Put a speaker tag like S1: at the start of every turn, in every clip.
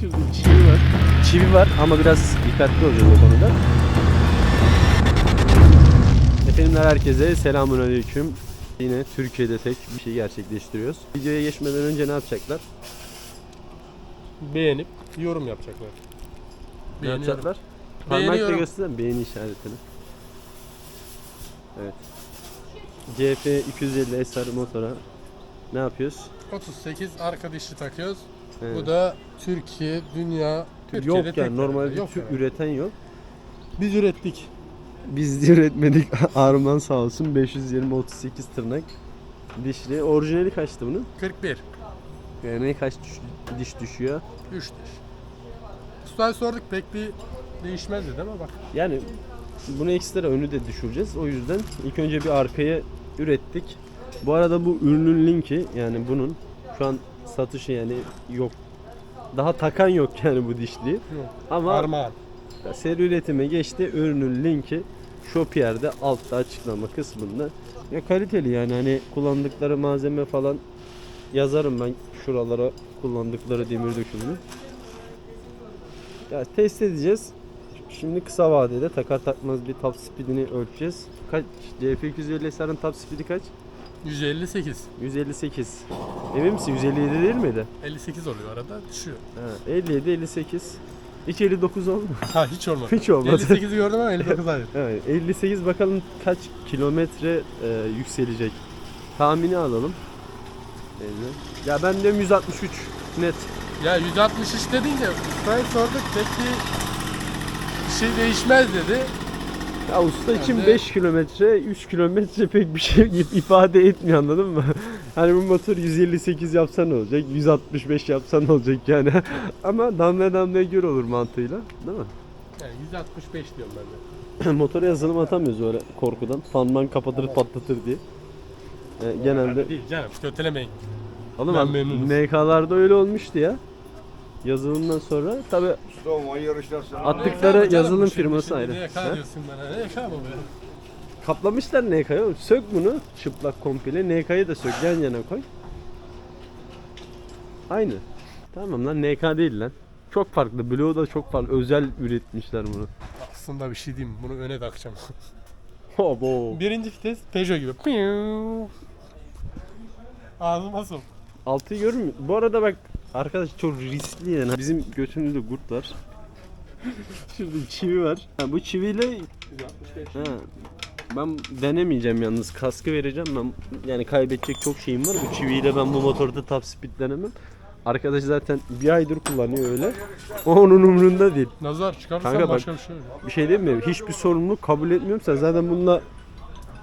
S1: Şurada çivi var. Çivi var ama biraz dikkatli olacağız o konuda. Efendim herkese selamun aleyküm. Yine Türkiye'de tek bir şey gerçekleştiriyoruz. Videoya geçmeden önce ne yapacaklar?
S2: Beğenip yorum yapacaklar.
S1: Ne
S2: Beğeniyorum.
S1: yapacaklar? Parmakla
S2: Beğeniyorum.
S1: beğeni işaretini. Evet. CF 250 SR motora ne yapıyoruz?
S2: 38 arka dişli takıyoruz.
S1: Evet.
S2: Bu da Türkiye, dünya, Türkiye'de
S1: yok yani normalde
S2: yok yani.
S1: üreten yok.
S2: Biz ürettik.
S1: Biz de üretmedik. Arman sağ olsun 520 38 tırnak dişli. Orijinali kaçtı bunun?
S2: 41.
S1: Yani kaç düş- diş düşüyor?
S2: 3 diş. Ustaya sorduk pek bir değişmez dedi ama bak.
S1: Yani bunu ekstra önü de düşüreceğiz. O yüzden ilk önce bir arkaya ürettik. Bu arada bu ürünün linki yani bunun şu an satışı yani yok. Daha takan yok yani bu dişliği. Ama
S2: Armağan.
S1: seri üretime geçti. Ürünün linki Shopier'de altta açıklama kısmında. Ya kaliteli yani hani kullandıkları malzeme falan yazarım ben şuralara kullandıkları demir dökümünü. Ya test edeceğiz. Şimdi kısa vadede takar takmaz bir top speedini ölçeceğiz. Kaç? CF250 SR'ın top speedi kaç?
S2: 158.
S1: 158. Emin misin? 157 değil miydi?
S2: 58 oluyor arada düşüyor.
S1: Ha, 57, 58. Hiç 59 oldu mu?
S2: Ha hiç olmadı.
S1: Hiç olmadı.
S2: 58'i gördüm ama 59 hayır.
S1: Evet, 58 bakalım kaç kilometre e, yükselecek. Tahmini alalım. Elli. Ya ben diyorum 163 net.
S2: Ya 160 iş dedince ustaya sorduk pek bir bir şey değişmez dedi.
S1: Ya usta
S2: Ben
S1: için
S2: de-
S1: 5 kilometre, 3 kilometre pek bir şey ifade etmiyor anladın mı? Hani bu motor 158 yapsan ne olacak, 165 yapsan ne olacak yani. Ama damla damlaya göre olur mantığıyla değil mi?
S2: Yani 165 diyorum ben de.
S1: Motora yazılım atamıyoruz öyle korkudan. Fanman kapatır patlatır diye. E, genelde
S2: Değil canım kötülemeyin.
S1: Oğlum
S2: Ben.
S1: MK'larda öyle olmuştu ya. Yazılımdan sonra tabi
S3: Son yarışlar sana.
S1: attıkları yazılım firması ayrı.
S2: NK
S1: Ha?
S2: diyorsun bana. Mı be?
S1: Kaplamışlar NK'yı oğlum. Sök bunu çıplak komple. NK'yı da sök yan yana koy. Aynı. Tamam lan NK değil lan. Çok farklı. Blue da çok farklı. Özel üretmişler bunu.
S2: Aslında bir şey diyeyim bunu öne takacağım.
S1: Hobo.
S2: Birinci vites Peugeot gibi. Piu. Ağzıma sok.
S1: Altıyı görür mü? Bu arada bak arkadaş çok riskli yani. Bizim götümüzde kurt var. Şurada çivi var. Ha, bu çiviyle Ha. Ben denemeyeceğim yalnız. Kaskı vereceğim ben. Yani kaybedecek çok şeyim var. Bu çiviyle ben bu motorda top speed denemem. Arkadaş zaten bir aydır kullanıyor öyle. O onun umrunda değil.
S2: Nazar çıkarırsan
S1: Kanka bak-
S2: başka bir şey olur.
S1: Bir şey diyeyim mi? Hiçbir sorumluluk kabul etmiyorum. Sen zaten bununla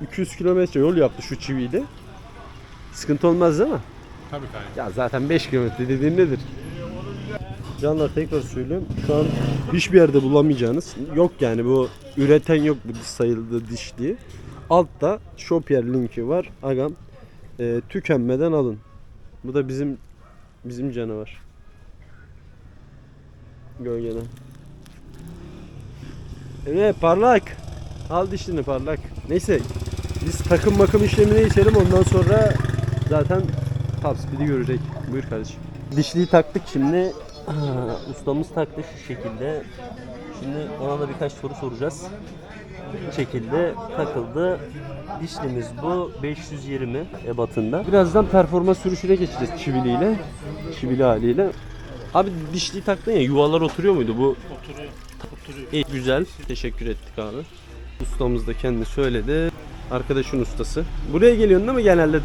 S1: 200 kilometre yol yaptı şu çiviyle. Sıkıntı olmaz değil mi?
S2: Tabii kanka.
S1: Ya zaten 5 kilometre dediğin nedir? Canlar tekrar söylüyorum. Şu an hiçbir yerde bulamayacağınız yok yani bu üreten yok bu sayıldığı diş diye. Altta Shopier linki var. Agam e, tükenmeden alın. Bu da bizim bizim canavar. Gölgeden. Evet parlak. Al dişini parlak. Neyse biz takım makım işlemine geçelim ondan sonra zaten top speed'i görecek. Buyur kardeşim. Dişliği taktık şimdi. Ustamız taktı şu şekilde. Şimdi ona da birkaç soru soracağız. Bu şekilde takıldı. Dişlimiz bu 520 ebatında. Birazdan performans sürüşüne geçeceğiz çiviliyle. Çivili haliyle. Abi dişliği taktın ya yuvalar oturuyor muydu bu?
S2: Oturuyor. Oturuyor.
S1: İyi, güzel. Teşekkür ettik abi. Ustamız da kendi söyledi. Arkadaşın ustası. Buraya geliyorsun değil mi genelde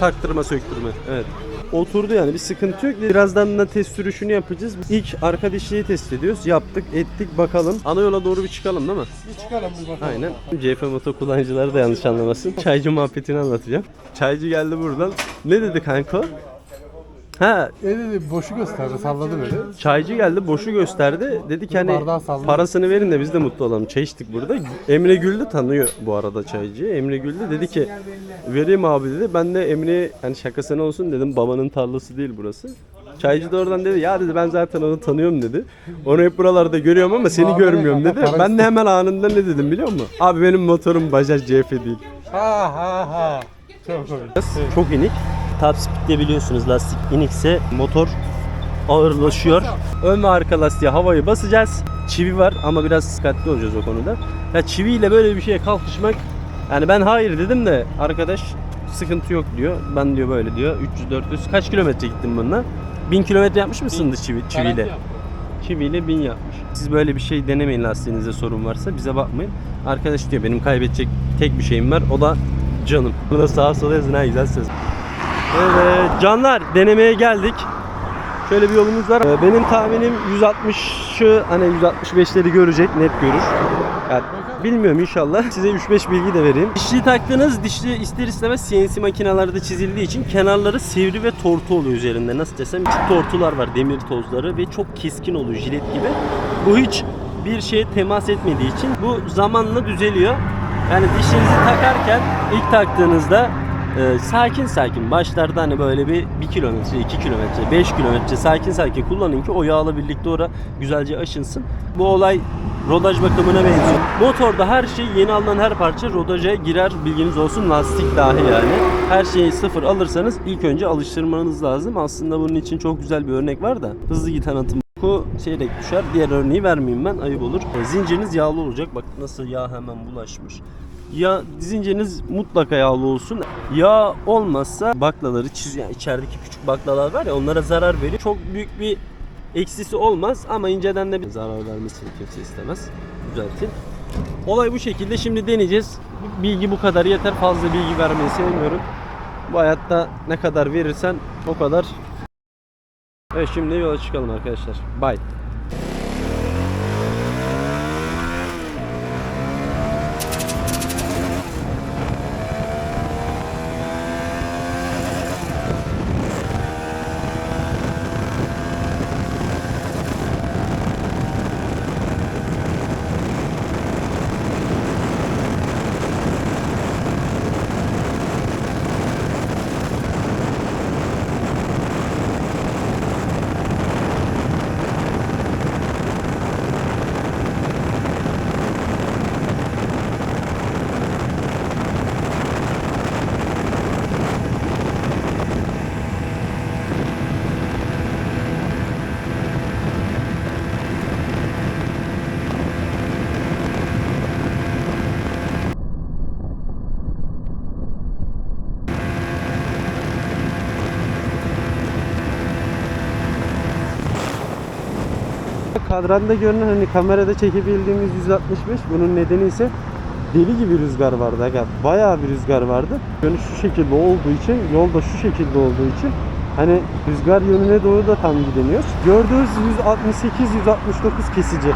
S1: taktırma söktürme? Evet. Oturdu yani bir sıkıntı yok. Birazdan da test sürüşünü yapacağız. İlk arka dişliği test ediyoruz. Yaptık, ettik bakalım. Ana yola doğru bir çıkalım değil mi?
S2: Bir çıkalım bir bakalım.
S1: Aynen. CF Moto kullanıcıları da yanlış anlamasın. Çaycı muhabbetini anlatacağım. Çaycı geldi buradan. Ne dedi kanka? Ha
S2: dedi boşu gösterdi salladı böyle.
S1: Çaycı geldi boşu gösterdi. Dedi ki hani
S2: Bardağı sallıyor.
S1: parasını verin de biz de mutlu olalım. Çay içtik burada. Emre Gül de tanıyor bu arada çaycıyı. Emre Gül de dedi ki vereyim abi dedi. Ben de Emre'ye hani şakasına olsun dedim. Babanın tarlası değil burası. Çaycı da oradan dedi ya dedi ben zaten onu tanıyorum dedi. Onu hep buralarda görüyorum ama seni görmüyorum dedi.
S2: parası-
S1: Ben de hemen anında ne dedim biliyor musun? Abi benim motorum Bajaj CF değil.
S2: Ha ha ha. Çok komik.
S1: Çok inik. Top speed'de biliyorsunuz lastik inikse motor ağırlaşıyor. Ön ve arka lastiğe havayı basacağız. Çivi var ama biraz dikkatli olacağız o konuda. Ya çiviyle böyle bir şeye kalkışmak yani ben hayır dedim de arkadaş sıkıntı yok diyor. Ben diyor böyle diyor. 300 400 kaç kilometre gittin bununla? 1000 kilometre yapmış mısındır çivi çiviyle? Çiviyle 1000 yapmış. Siz böyle bir şey denemeyin lastiğinizde sorun varsa bize bakmayın. Arkadaş diyor benim kaybedecek tek bir şeyim var o da canım. Burada sağa sola yazın ha güzel söz. Evet canlar denemeye geldik. Şöyle bir yolumuz var. Ee, Benim tahminim 160'ı hani 165'leri görecek net görür. Yani bilmiyorum inşallah. Size 3-5 bilgi de vereyim. Dişli taktığınız dişli ister istemez CNC makinalarda çizildiği için kenarları sivri ve tortu oluyor üzerinde. Nasıl desem küçük tortular var demir tozları ve çok keskin oluyor jilet gibi. Bu hiç bir şeye temas etmediği için bu zamanla düzeliyor. Yani dişinizi takarken ilk taktığınızda ee, sakin sakin başlarda hani böyle bir 1 kilometre, 2 kilometre, 5 kilometre sakin sakin kullanın ki o yağla birlikte ora güzelce aşınsın. Bu olay rodaj bakımına benziyor. Motorda her şey yeni alınan her parça rodaja girer bilginiz olsun lastik dahi yani. Her şeyi sıfır alırsanız ilk önce alıştırmanız lazım. Aslında bunun için çok güzel bir örnek var da hızlı git anlatım Ku seyrek düşer. Diğer örneği vermeyeyim ben ayıp olur. E, zinciriniz yağlı olacak. Bak nasıl yağ hemen bulaşmış. Ya zinciriniz mutlaka yağlı olsun. Yağ olmazsa baklaları çiz yani içerideki küçük baklalar var ya onlara zarar veriyor. Çok büyük bir eksisi olmaz ama inceden de bir zarar vermesini kimse istemez. Düzeltin. Olay bu şekilde. Şimdi deneyeceğiz. Bilgi bu kadar yeter. Fazla bilgi vermeyi sevmiyorum. Bu hayatta ne kadar verirsen o kadar Evet şimdi yola çıkalım arkadaşlar. Bye. Kadranda görünen hani kamerada çekebildiğimiz 165 bunun nedeni ise deli gibi rüzgar vardı aga. Bayağı bir rüzgar vardı. Yönü şu şekilde olduğu için, yol da şu şekilde olduğu için hani rüzgar yönüne doğru da tam gidemiyoruz. Gördüğünüz 168 169 kesici.